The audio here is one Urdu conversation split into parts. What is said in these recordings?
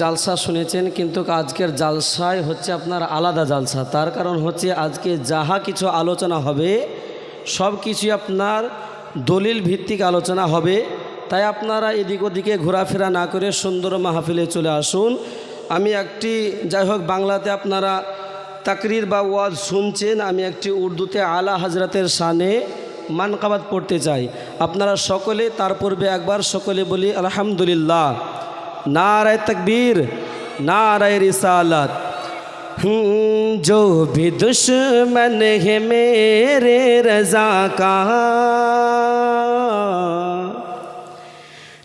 জালসা শুনেছেন, কিন্তু আজকের জালসায় হচ্ছে আপনার আলাদা জালসা। তার কারণ হচ্ছে আজকে যাহা কিছু আলোচনা হবে, সব কিছুই আপনার দলিল ভিত্তিক আলোচনা হবে। তাই আপনারা এদিক ওদিকে ঘোরাফেরা না করে সুন্দর মাহফিলে চলে আসুন। আমি একটি, যাই হোক, বাংলাতে আপনারা তাকরির বা ওয়াজ শুনছেন, আমি একটি উর্দুতে আলা হজরতের শানে মানকাবাদ পড়তে চাই। আপনারা সকলে, তার পূর্বে একবার সকলে বলি, আলহামদুলিল্লাহ। نعرہ تکبیر نعرہ رسالت۔ جو بھی دشمن ہے میرے رضا کا۔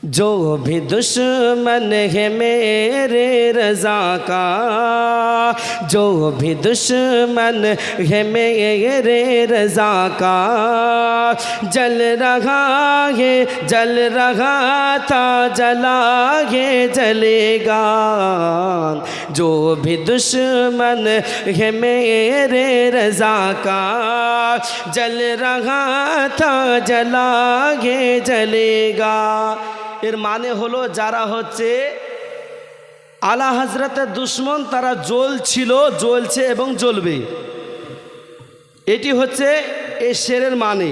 جو بھی دشمن ہے میرے رضا کا، جو بھی دشمن ہے میرے رضا کا۔ جل رہا ہے، جل رہا تھا، جلا ہے، جلے گا۔ جو بھی دشمن ہے میرے رضا کا، جل رہا تھا، جلا ہے، جلے گا۔ এর মানে হলো যারা হচ্ছে আলা হাজরাতের দুশ্মন, তারা জল ছিল জ্বলছে এবং জ্বলবে। এটি হচ্ছে এই শেরের মানে।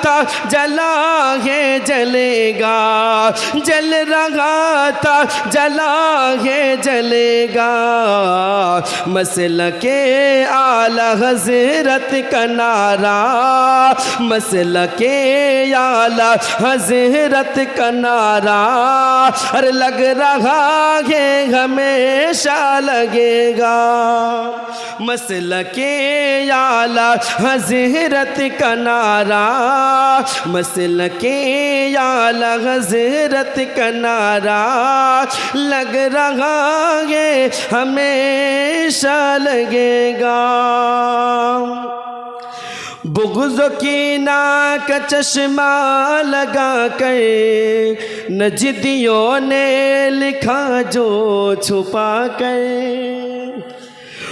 تھا جلا ہے جلے گا، جل رہا تھا، جلا ہے جلے گا۔ مسل کے اعلی حضرت کا نعرہ مسل کے اعلی حضرت کا نعرہ۔ ہر لگ رہا ہے، ہمیشہ لگے گا۔ مسل کے اعلی حضرت کا نعرہ مسل کے اعلی حضرت کا نعرہ لگ رہا ہے، ہمیشہ لگے گا۔ بغض کی ناک چشمہ لگا کر نجدیوں نے لکھا جو چھپا کر۔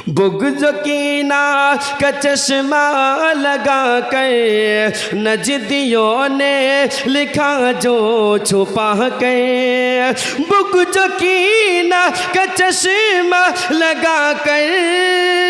بگز کی نا کا چشمہ لگا کر نجدیوں نے لکھا جو چھپا کر بگز کی نا کا چشمہ لگا کر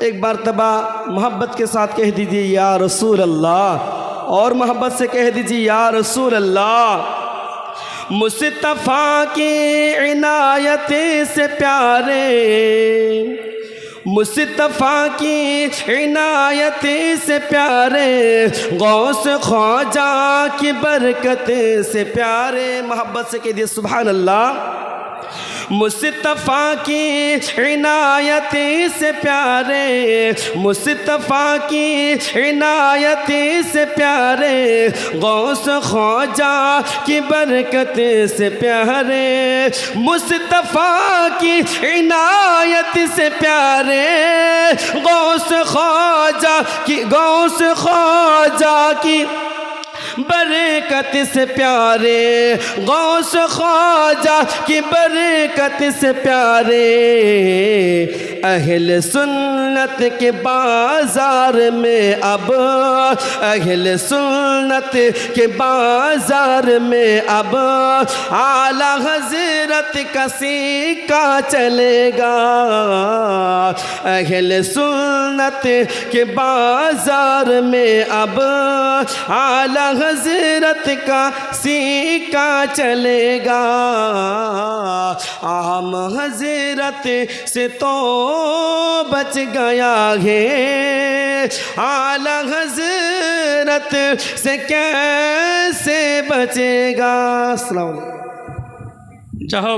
ایک مرتبہ محبت کے ساتھ کہہ دیجیے یا رسول اللہ، اور محبت سے کہہ دیجیے یا رسول اللہ مصطفیٰ کی عنایت سے پیارے مصطفیٰ کی عنایت سے پیارے، غوث خواجہ کی برکت سے پیارے، محبت سے کہہ دیے سبحان اللہ۔ مصطفیٰ کی عنایت سے پیارے، مصطفیٰ کی عنایت سے پیارے، غوث خواجہ کی برکت سے پیارے، مصطفیٰ کی عنایت سے پیارے، غوث خواجہ کی، غوث خواجہ کی برکت سے پیارے غوث خواجہ کی برکت سے پیارے۔ اہل سنت کے بازار میں اب، اہل سنت کے بازار میں اب، اعلی حضرت کا سیکا چلے گا۔ اہل سنت کے بازار میں اب، اعلی حضرت کا سیکا چلے گا۔ عام حضرت سے تو بچ گیا ہے۔ آلہ حضرت سے کیسے بچے گا؟ سلام چاہو